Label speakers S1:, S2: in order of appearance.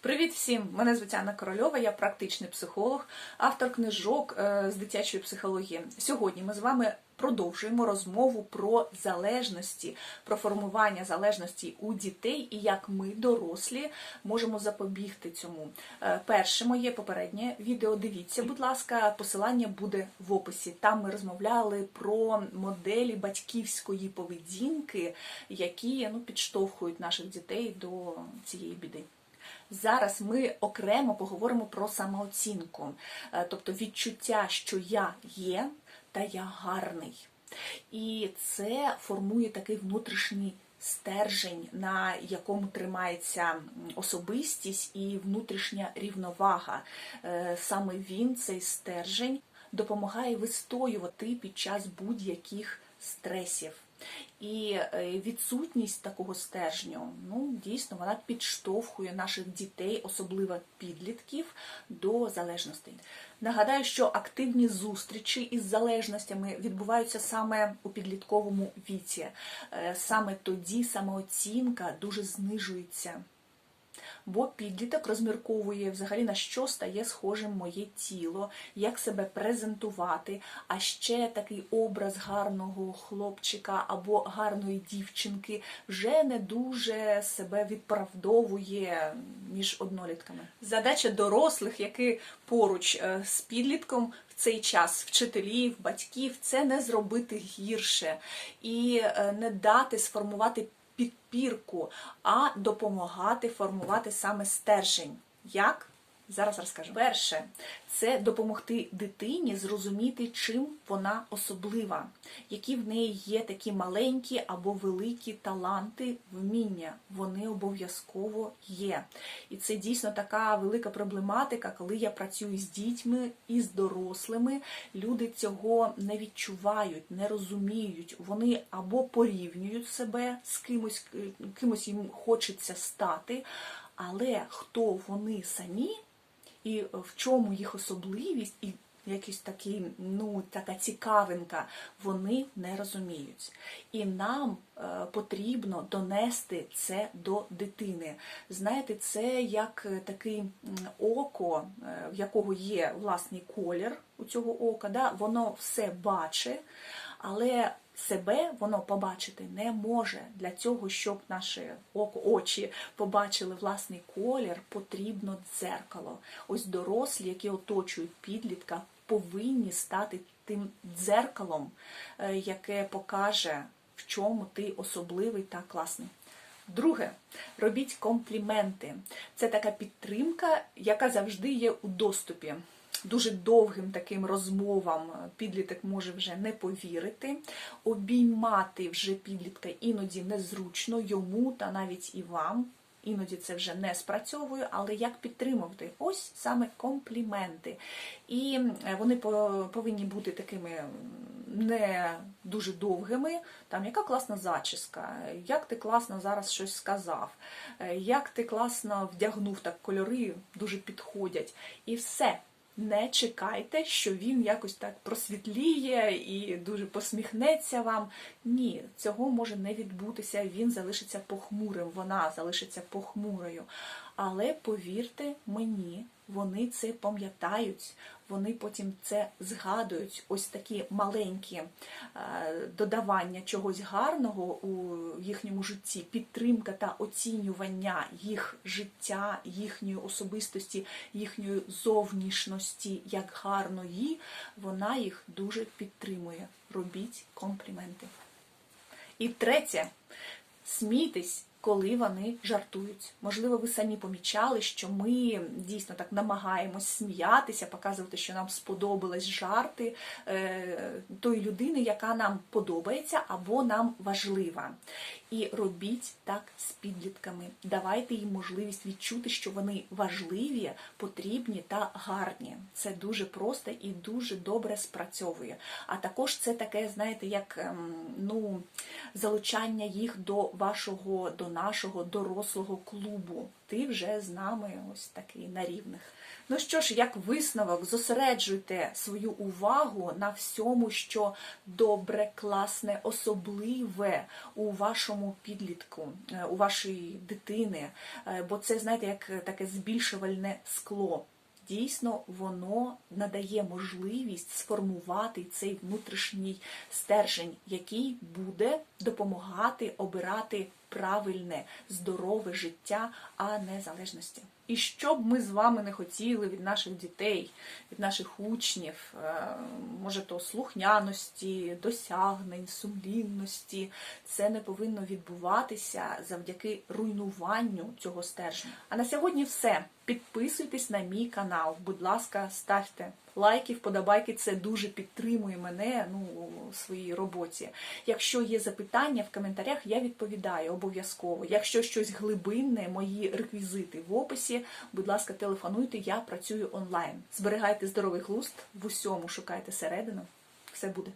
S1: Привіт всім! Мене звуть Анна Корольова, я практичний психолог, автор книжок е, з дитячої психології. Сьогодні ми з вами продовжуємо розмову про залежності, про формування залежності у дітей і як ми, дорослі, можемо запобігти цьому. Е, Перше моє попереднє відео. Дивіться, будь ласка, посилання буде в описі. Там ми розмовляли про моделі батьківської поведінки, які ну, підштовхують наших дітей до цієї біди. Зараз ми окремо поговоримо про самооцінку, Е, тобто відчуття, що я є та я гарний. І це формує такий внутрішній стержень, на якому тримається особистість і внутрішня рівновага. Е, Саме він, цей стержень, допомагає вистоювати під час будь-яких стресів. І е, відсутність такого стержню, ну дійсно, вона підштовхує наших дітей, особливо підлітків, до залежностей. Нагадаю, що активні зустрічі із залежностями відбуваються саме у підлітковому віці. Е, Саме тоді самооцінка дуже знижується. Бо підліток розмірковує взагалі на що стає схожим моє тіло, як себе презентувати, а ще такий образ гарного хлопчика або гарної дівчинки вже не дуже себе відправдовує між однолітками. Задача дорослих, які поруч е, з підлітком в цей час вчителів, батьків, це не зробити гірше і е, не дати сформувати підпірку, а допомагати формувати саме стержень. Як? Зараз розкажу. Перше, це допомогти дитині зрозуміти, чим вона особлива, які в неї є такі маленькі або великі таланти, вміння. Вони обов'язково є. І це дійсно така велика проблематика, коли я працюю з дітьми і з дорослими. Люди цього не відчувають, не розуміють. Вони або порівнюють себе з кимось, кимось їм хочеться стати. Але хто вони самі, і в чому їх особливість, і якийсь такий, ну, така цікавинка, вони не розуміють. І нам е, потрібно донести це до дитини. Знаєте, це як е, такий м, око, е, в якого є власний колір у цього ока, да? воно все бачить, але себе воно побачити не може. Для цього, щоб наші очі побачили власний колір, потрібно дзеркало. Ось дорослі, які оточують підлітка, повинні стати тим дзеркалом, е, яке покаже, в чому ти особливий та класний. Друге, робіть компліменти. Це така підтримка, яка завжди є у доступі. Дуже довгим таким розмовам підліток може вже не повірити. Обіймати вже підлітка іноді незручно йому та навіть і вам. Іноді це вже не спрацьовує, але як підтримувати? Ось саме компліменти. І е, вони повинні бути такими не дуже довгими. Там яка класна зачіска, як ти класно зараз щось сказав, е, як ти класно вдягнув так кольори, дуже підходять. І все. Не чекайте, що він якось так просвітліє і дуже посміхнеться вам. Ні, цього може не відбутися. Він залишиться похмурим, вона залишиться похмурою. Але повірте мені, вони це пам'ятають, вони потім це згадують. Ось такі маленькі е, додавання чогось гарного у їхньому житті, підтримка та оцінювання їх життя, їхньої особистості, їхньої зовнішності як гарної, вона їх дуже підтримує. Робіть компліменти. І третє, смійтесь, коли вони жартують. Можливо, ви самі помічали, що ми дійсно так намагаємось сміятися, показувати, що нам сподобались жарти е, тої людини, яка нам подобається або нам важлива. І робіть так з підлітками. Давайте їм можливість відчути, що вони важливі, потрібні та гарні. Це дуже просто і дуже добре спрацьовує. А також це таке, знаєте, як ем, ну, залучання їх до вашого донесення нашого дорослого клубу. Ти вже з нами ось такий на рівних. Ну що ж, як висновок, зосереджуйте свою увагу на всьому, що добре, класне, особливе у вашому підлітку, е, у вашої дитини. Е, Бо це, знаєте, як таке збільшувальне скло. Дійсно, воно надає можливість сформувати цей внутрішній стержень, який буде допомагати обирати правильне, здорове життя, а не залежності. І що б ми з вами не хотіли від наших дітей, від наших учнів, е, може то слухняності, досягнень, сумлінності, це не повинно відбуватися завдяки руйнуванню цього стержня. А на сьогодні все. Підписуйтесь на мій канал. Будь ласка, ставте лайки, вподобайки. Це дуже підтримує мене ну, у своїй роботі. Якщо є запитання в коментарях, я відповідаю обов'язково. Якщо щось глибинне, мої реквізити в описі, будь ласка, телефонуйте, я працюю онлайн. Зберігайте здоровий глузд, в усьому шукайте середину. Все буде.